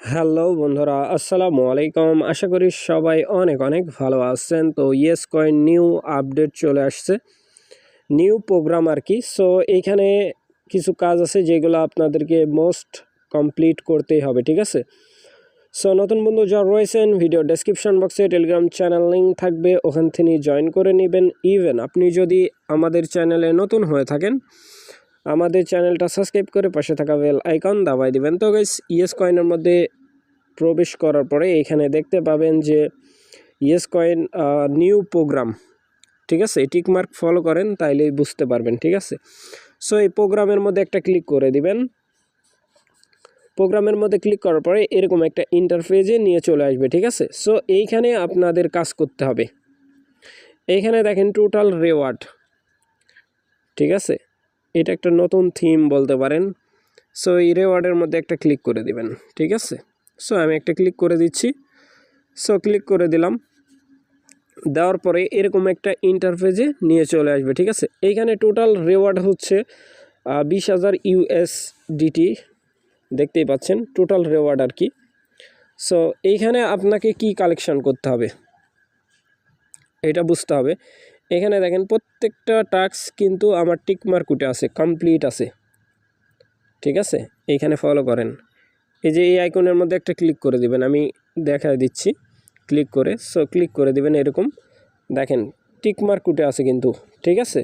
Hello বন্ধুরা, আসসালামু আলাইকুম। আশা করি সবাই অনেক অনেক ভালো আছেন। তো ইয়েস কয়েন নিউ আপডেট চলে আসছে। নিউ প্রোগ্রাম আর কি। সো এইখানে কিছু কাজ আছে যেগুলো আপনাদেরকে মোস্ট কমপ্লিট করতেই হবে, ঠিক আছে? সো নতুন বন্ধু যারা রয়েছেন, ভিডিও ডেসক্রিপশন বক্সে টেলিগ্রাম চ্যানেল লিঙ্ক থাকবে। ওখান থেকে জয়েন করে নেবেন। ইভেন আপনি যদি আমাদের চ্যানেলে নতুন হয়ে থাকেন আমাদের চ্যানেলটা সাবস্ক্রাইব করে পাশে থাকা বেল আইকন দাবাই দিবেন। তো গাইস ইয়েস কয়েনের মধ্যে প্রবেশ করার পরে এখানে দেখতে পাবেন যে ইয়েস কয়েন নিউ প্রোগ্রাম ঠিক আছে? টিক মার্ক ফলো করেন, তাইলেই বুঝতে পারবেন, ঠিক আছে? সো এই প্রোগ্রামের মধ্যে একটা ক্লিক করে দিবেন। প্রোগ্রামের মধ্যে ক্লিক করার পরে এরকম একটা ইন্টারফেজে নিয়ে চলে আসবে, ঠিক আছে? সো এইখানে আপনাদের কাজ করতে হবে। এইখানে দেখেন টোটাল রেওয়ার্ড ঠিক আছে? এটা একটা নতুন থিম বলতে পারেন। সো এই রেওয়ার্ডের মধ্যে একটা ক্লিক করে দিবেন, ঠিক আছে? সো আমি একটা ক্লিক করে দিচ্ছি। সো ক্লিক করে দিলাম। দেওয়ার পরে এরকম একটা ইন্টারফেজে নিয়ে চলে আসবে, ঠিক আছে? এইখানে টোটাল রেওয়ার্ড হচ্ছে বিশ হাজার ইউএসডিটি দেখতেই পাচ্ছেন? টোটাল রেওয়ার্ড আর কি। সো এইখানে আপনাকে কি কালেকশন করতে হবে? এটা বুঝতে হবে। এখানে দেখেন প্রত্যেকটা টাস্ক কিন্তু আমার টিক মার্কুটে আছে, কমপ্লিট আছে। ঠিক আছে? এইখানে ফলো করেন। এই যে এই আইকনের মধ্যে একটা ক্লিক করে দিবেন, আমি দেখা দিচ্ছি। ক্লিক করে সো ক্লিক করে দিবেন এরকম। দেখেন, টিক মার্কুটে আছে কিন্তু, ঠিক আছে?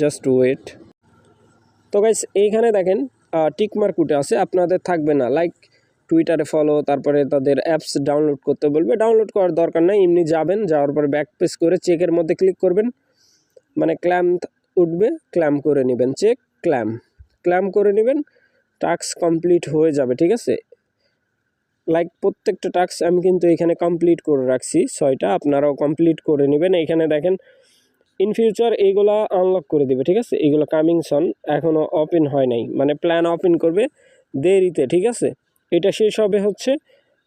জাস্ট ওয়েট তো গাইস এইখানে দেখেন টিক মার্কুটে আছে, আপনাদের থাকবে না। লাইক টুইটারে ফলো তারপরে তাদের অ্যাপস ডাউনলোড করতে বলবে। ডাউনলোড করার দরকার নেই, এমনি যাবেন, যাওয়ার পরে ব্যাক পেস করে চেকের মধ্যে ক্লিক করবেন। মানে ক্ল্যাম উঠবে ক্ল্যাম করে নেবেন চেক ক্ল্যাম ক্ল্যাম করে নেবেন টাস্ক কমপ্লিট হয়ে যাবে, ঠিক আছে? লাইক প্রত্যেকটা টাস্ক আমি কিন্তু এখানে কমপ্লিট করে রাখছি, ছয়টা, আপনারাও কমপ্লিট করে নেবেন। এখানে দেখেন ইন ফিউচার এইগুলা আনলক করে দেবে, ঠিক আছে? এইগুলো কামিং সন এখনও ওপেন হয় নাই। মানে প্ল্যান ওপেন করবে দেরিতে, ঠিক আছে? এটা শেষ হবে হচ্ছে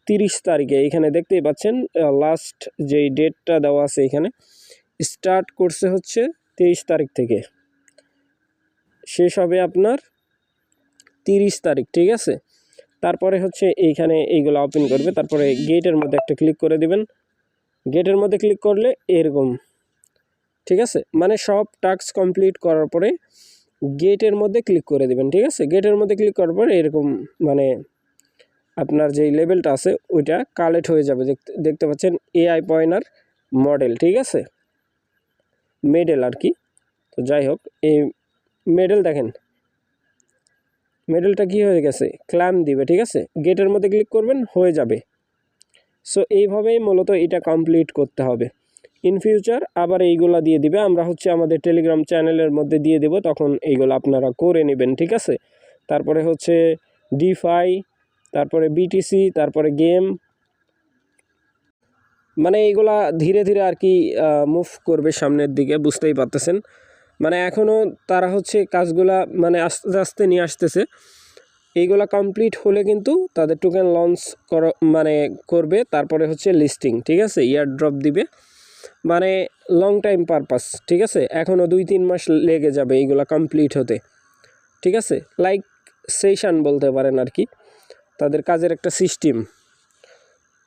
তিরিশ তারিখে। এখানে দেখতেই পাচ্ছেন লাস্ট যেই ডেটটা দেওয়া আছে এখানে স্টার্ট করছে হচ্ছে তেইশ তারিখ থেকে। শেষ হবে আপনার তিরিশ তারিখ, ঠিক আছে? তারপরে হচ্ছে এইখানে এইগুলো ওপেন করবে, তারপরে গেটের মধ্যে একটা ক্লিক করে দিবেন। গেটের মধ্যে ক্লিক করলে এরকম, ঠিক আছে? মানে সব টাস্ক কমপ্লিট করার পরে গেটের মধ্যে ক্লিক করে দিবেন, ঠিক আছে? গেটের মধ্যে ক্লিক করার পরে এরকম মানে আপনার যেই লেভেলটা আছে, ওইটা কালেক্ট হয়ে যাবে। দেখতে পাচ্ছেন এআই পয়নার মডেল ঠিক আছে? মেডেল আর কি। তো যাই হোক, এই মেডেল দেখেন। মেডেলটা কি হয়ে গেছে? ক্ল্যাম দিবে, ঠিক আছে? গেটের মধ্যে ক্লিক করবেন, হয়ে যাবে। সো এইভাবেই মূলত এটা কমপ্লিট করতে হবে। ইন ফিউচার আবার এইগুলা দিয়ে দিবে। আমরা হচ্ছে আমাদের টেলিগ্রাম চ্যানেলের মধ্যে দিয়ে দেব, তখন এইগুলো আপনারা করে নেবেন, ঠিক আছে? তারপরে হচ্ছে ডিফাই তারপরে বিটিসি তারপরে গেম মানে এইগুলা ধীরে ধীরে আর কি মুভ করবে সামনের দিকে, বুঝতেই পারতেছেন। মানে এখনও তারা হচ্ছে কাজগুলা মানে আস্তে আস্তে নিয়ে আসতেছে। এইগুলা কমপ্লিট হলে কিন্তু তাদের টোকেন লঞ্চ কর মানে করবে, তারপরে হচ্ছে লিস্টিং ঠিক আছে? ইয়ার ড্রপ দিবে। মানে লং টাইম পারপাস ঠিক আছে? এখনও দুই তিন মাস লেগে যাবে এইগুলা কমপ্লিট হতে, ঠিক আছে? লাইক সেশন বলতে পারেন আর কি। তাদের কাজের একটা সিস্টেম।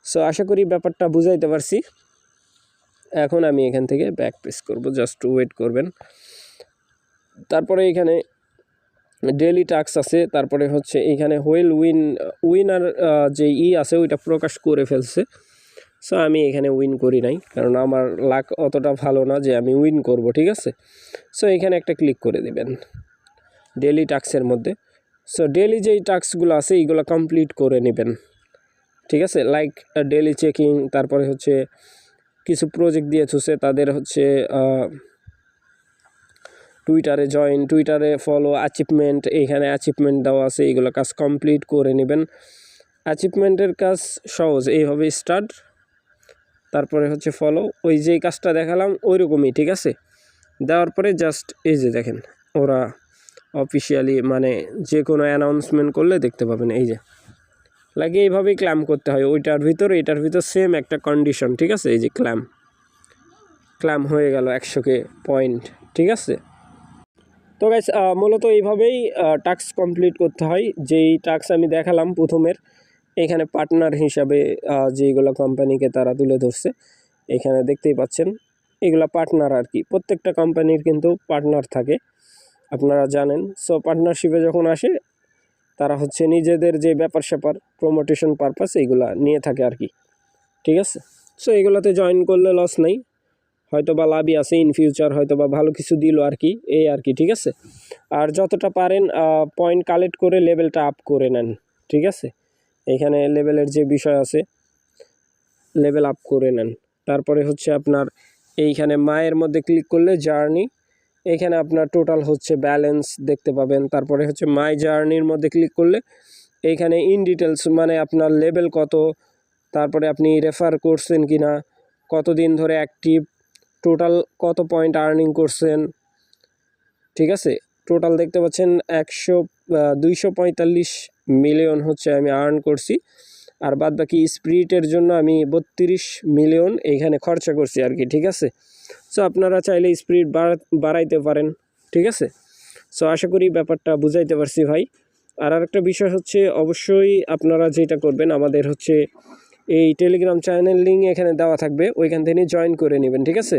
সো আশা করি ব্যাপারটা বুঝাইতে পারছি। এখন আমি এখান থেকে ব্যাক পেস করব জাস্ট ওয়েট করবেন। তারপরে এখানে ডেলি টাস্ক আছে, তারপরে হচ্ছে এখানে হোয়েল উইন উইনার যে ই আছে, ওইটা প্রকাশ করে ফেলছে। সো আমি এখানে উইন করি নাই, কারণ আমার লাক অতটা ভালো না যে আমি উইন করব, ঠিক আছে? সো এখানে একটা ক্লিক করে দেবেন। ডেলি টাস্কের মধ্যে। সো ডেলি যেই টাস্কগুলো আছে, এইগুলো কমপ্লিট করে নেবেন। ঠিক আছে? লাইক ডেলি চেকিং তারপরে হচ্ছে কিছু প্রজেক্ট দিয়ে থুসে তাদের হচ্ছে টুইটারে জয়েন টুইটারে ফলো অ্যাচিভমেন্ট এইখানে অ্যাচিভমেন্ট দেওয়া আছে, এইগুলো কাজ কমপ্লিট করে নেবেন। অ্যাচিভমেন্টের কাজ সহজ, এইভাবে স্টার্ট তারপরে হচ্ছে ফলো ওই যেই কাজটা দেখালাম ওই রকমই ঠিক আছে? দেওয়ার পরে জাস্ট এই যে দেখেন, ওরা অফিসিয়ালি মানে যে কোনো অ্যানাউন্সমেন্ট করলে দেখতে পাবেন, এই যে। লাগে এইভাবেই ক্ল্যাম করতে হয়, ওইটার ভিতর, এটার ভিতর সেম একটা কন্ডিশন ঠিক আছে? এই যে ক্ল্যাম ক্ল্যাম হয়ে গেল একশোকে পয়েন্ট ঠিক আছে? তো গাইস মূলত এইভাবেই টাস্ক কমপ্লিট করতে হয়। যেই টাস্ক আমি দেখালাম প্রথমের, এখানে পার্টনার হিসাবে যেগুলো কোম্পানিকে তারা তুলে ধরছে, এখানে দেখতেই পাচ্ছেন, এগুলা পার্টনার আর কি। প্রত্যেকটা কোম্পানির কিন্তু পার্টনার থাকে। আপনারা জানেন। সো পার্টনারশিপে যখন আসে, তারা হচ্ছে নিজেদের যে ব্যাপার স্যাপার প্রমোটেশন পারপাস এইগুলা নিয়ে থাকে আর কি। ঠিক আছে? সো এগুলোতে জয়েন করলে লস নেই। হয়তো বা লাভই আছে ইন ফিউচার হয়তো বা ভালো কিছু দিল আর কি, এই আর কি, ঠিক আছে? আর যতটা পারেন পয়েন্ট কালেক্ট করে লেভেলটা আপ করে নেন, ঠিক আছে? এখানে লেভেলের যে বিষয় আছে লেভেল আপ করে নেন। তারপরে হচ্ছে আপনার এইখানে মায়ের মধ্যে ক্লিক করলে জার্নি এখানে আপনার টোটাল হচ্ছে ব্যালেন্স দেখতে পাবেন। তারপরে হচ্ছে মাই জার্নির মধ্যে ক্লিক করলে এইখানে ইন ডিটেলস মানে আপনার লেভেল কত, তারপরে আপনি রেফার করছেন কি না কতদিন ধরে অ্যাক্টিভ টোটাল কত পয়েন্ট আর্নিং করছেন, ঠিক আছে? টোটাল দেখতে পাচ্ছেন একশো দুইশো মিলিয়ন হচ্ছে আমি আর্ন করছি। আর বাদ বাকি স্পিরিটের জন্য আমি বত্রিশ মিলিয়ন এইখানে খরচা করছি আর কি, ঠিক আছে? সো আপনারা চাইলে স্পিরিট বাড়াইতে পারেন, ঠিক আছে? সো আশা করি ব্যাপারটা বুঝাইতে পারছি ভাই। আর আরেকটা বিষয় হচ্ছে, অবশ্যই আপনারা যেটা করবেন, আমাদের হচ্ছে এই টেলিগ্রাম চ্যানেল লিঙ্ক এখানে দেওয়া থাকবে, ওইখান থেকে জয়েন করে নেবেন, ঠিক আছে?